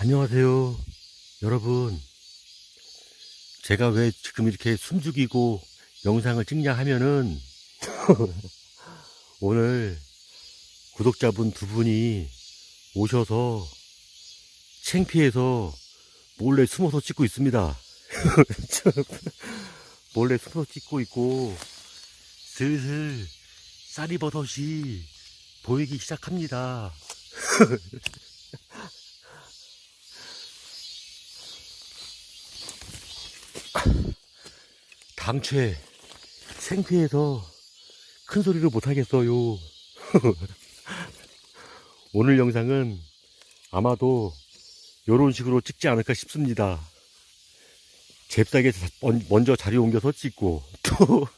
안녕하세요. 여러분. 제가 왜 지금 이렇게 숨죽이고 영상을 찍냐 하면은 오늘 구독자분 두 분이 오셔서 창피해서 몰래 숨어서 찍고 있습니다. 몰래 숨어서 찍고 있고 슬슬 쌀이버섯이 보이기 시작합니다. 당최 창피해서 큰 소리를 못 하겠어요. 오늘 영상은 아마도 이런 식으로 찍지 않을까 싶습니다. 잽싸게 먼저 자리 옮겨서 찍고 또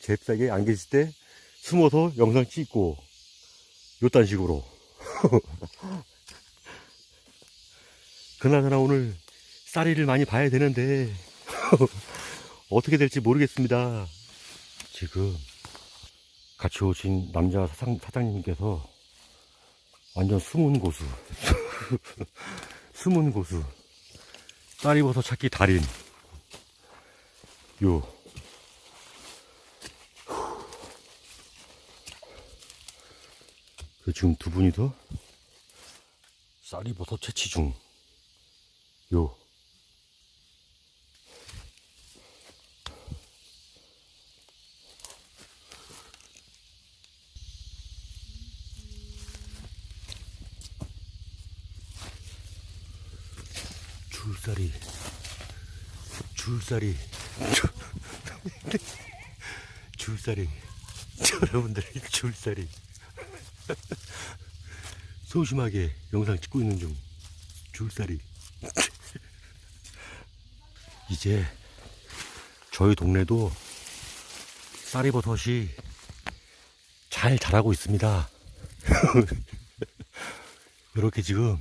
잽싸게 안 계실 때 숨어서 영상 찍고 요딴 식으로 그나저나 오늘 쌀이를 많이 봐야 되는데 어떻게 될지 모르겠습니다. 지금 같이 오신 남자 사장, 사장님께서 완전 숨은 고수. 숨은 고수. 쌀이버섯 찾기 달인. 요. 그 지금 두 분이서 쌀이버섯 채취 중. 요. 줄살이 줄살이. 줄살이. 여러분들 줄살이. 소심하게 영상 찍고 있는 중. 줄살이. 이제 저희 동네도 쌀이버섯이 잘 자라고 있습니다. 이렇게 지금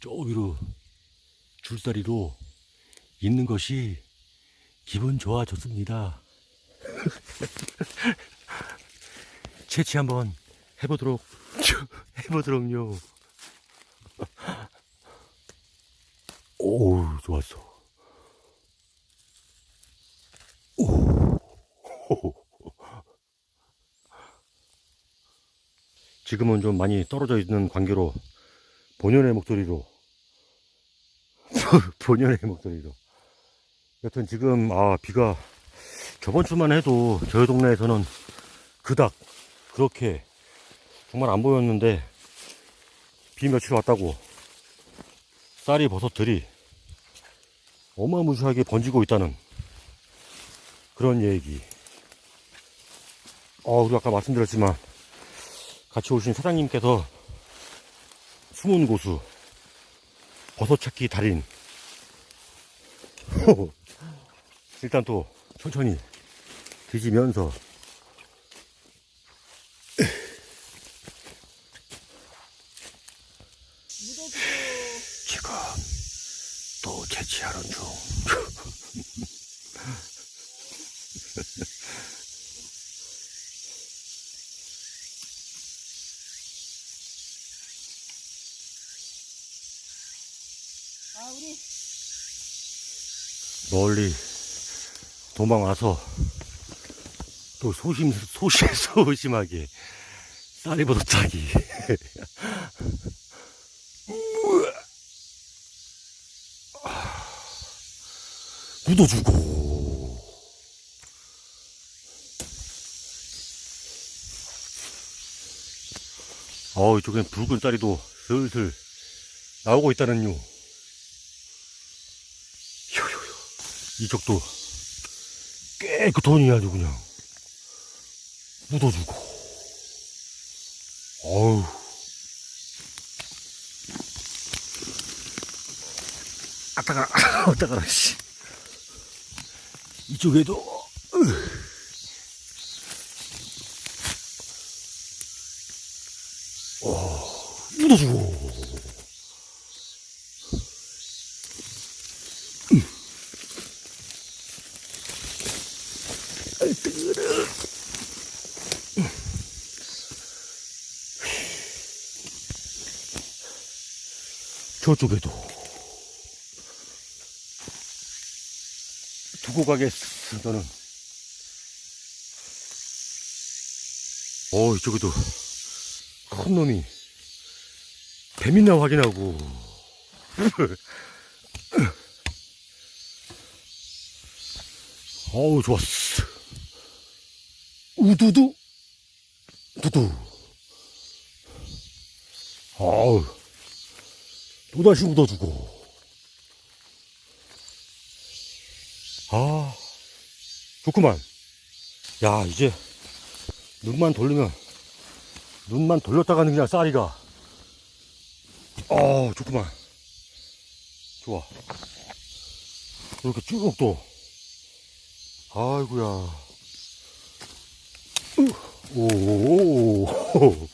저 위로 줄다리로 있는 것이 기분 좋아졌습니다. 채취 한번 해보도록 해보도록요. 오 좋았어. 오. 지금은 좀 많이 떨어져 있는 관계로 본연의 목소리로 본연의 목소리로. 여튼 지금, 아, 비가 저번 주만 해도 저희 동네에서는 그닥 그렇게 정말 안 보였는데 비 며칠 왔다고 쌀이 버섯들이 어마무시하게 번지고 있다는 그런 얘기. 어, 우리 아까 말씀드렸지만 같이 오신 사장님께서 숨은 고수 버섯 찾기 달인. 일단 또 천천히 뒤지면서 지금 또 채취하는 중. 멀리 도망와서 또 소심 소심 소심하게 쌀이버섯 짜기 묻어주고. 어 이쪽엔 붉은 쌀이도 슬슬 나오고 있다는요 이쪽도 깨끗하니 아주 그냥 묻어주고. 어우. 아따가라 아따가라 씨. 이쪽에도 으. 어, 묻어주고 저쪽에도. 두고 가겠어 너는. 어 이쪽에도. 큰 놈이. 뱀이나 확인하고. 어우 좋았어. 우두두? 두두. 어우 또다시 묻어주고. 아 좋구만. 야 이제 눈만 돌리면 눈만 돌렸다가는 그냥 쌀이가. 어 좋구만. 좋아. 이렇게 쭉 또. 아이고야. 오오오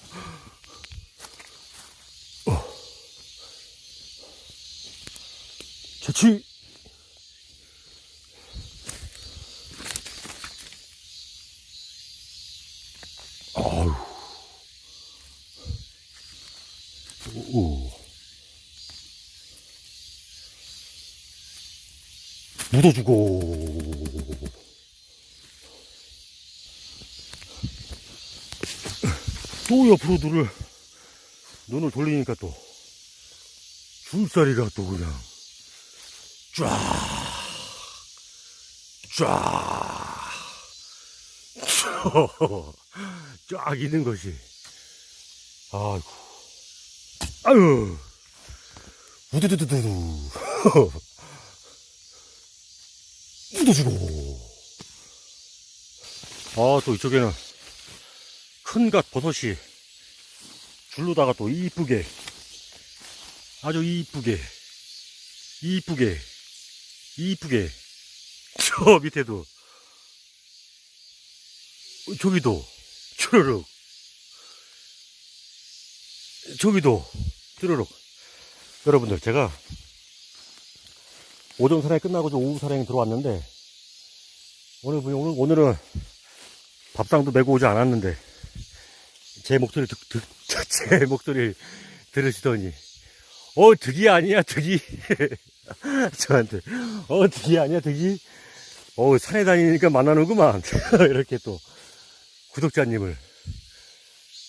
채취 아유 오. 묻어주고. 또 옆으로 눈을 눈을 돌리니까 또 줄다리가 또 그냥 쫙, 쫙, 쫙 있는 것이, 아이고, 아유, 우두두두두, 묻어주고, 아, 또 이쪽에는 큰갓 버섯이 줄로다가 또 이쁘게, 아주 이쁘게, 이쁘게, 이쁘게. 저 밑에도. 어, 저기도. 쭈르륵 저기도. 쭈르륵 여러분들 제가 오전 산행 끝나고 저 오후 산행 들어왔는데 오늘 보니 오늘 오늘은 밥상도 메고 오지 않았는데 제 목소리 듣, 듣, 제 목소리 들으시더니 어 득이 아니야 득이 저한테. 어 득이 아니야 득이 어 산에 다니니까 만나는구만. 이렇게 또 구독자님을.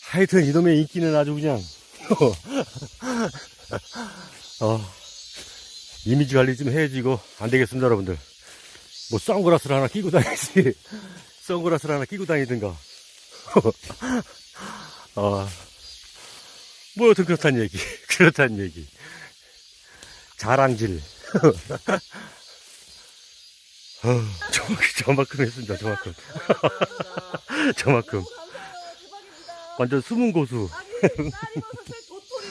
하여튼 이놈의 인기는 아주 그냥 어. 이미지 관리 좀 해야지고 안 되겠습니다 여러분들. 뭐 선글라스를 하나 끼고 다니지. 선글라스를 하나 끼고 다니든가. 어, 뭐 여튼 그렇단 얘기. 그렇단 얘기. 자랑질 어, 저, 저만큼 했습니다 저만큼 저만큼. 완전 숨은 고수 아니, 도토리.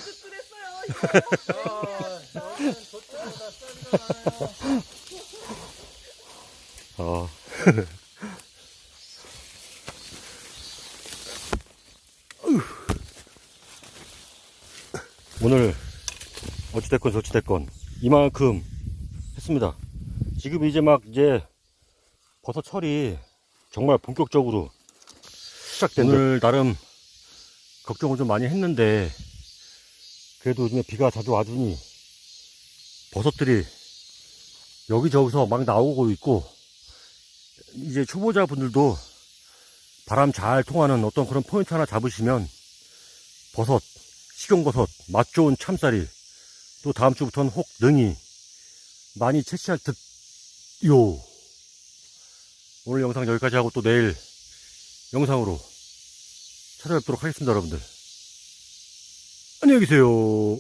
어. 오늘 어찌됐건 저찌됐건 이만큼 했습니다. 지금 이제 막 이제 버섯 철이 정말 본격적으로 시작된 오늘 나름 걱정을 좀 많이 했는데 그래도 요즘에 비가 자주 와주니 버섯들이 여기저기서 막 나오고 있고 이제 초보자분들도 바람 잘 통하는 어떤 그런 포인트 하나 잡으시면 버섯, 식용버섯, 맛 좋은 참쌀이 또 다음 주부터는 혹 능이 많이 채취할 듯요. 오늘 영상 여기까지 하고 또 내일 영상으로 찾아뵙도록 하겠습니다, 여러분들. 안녕히 계세요.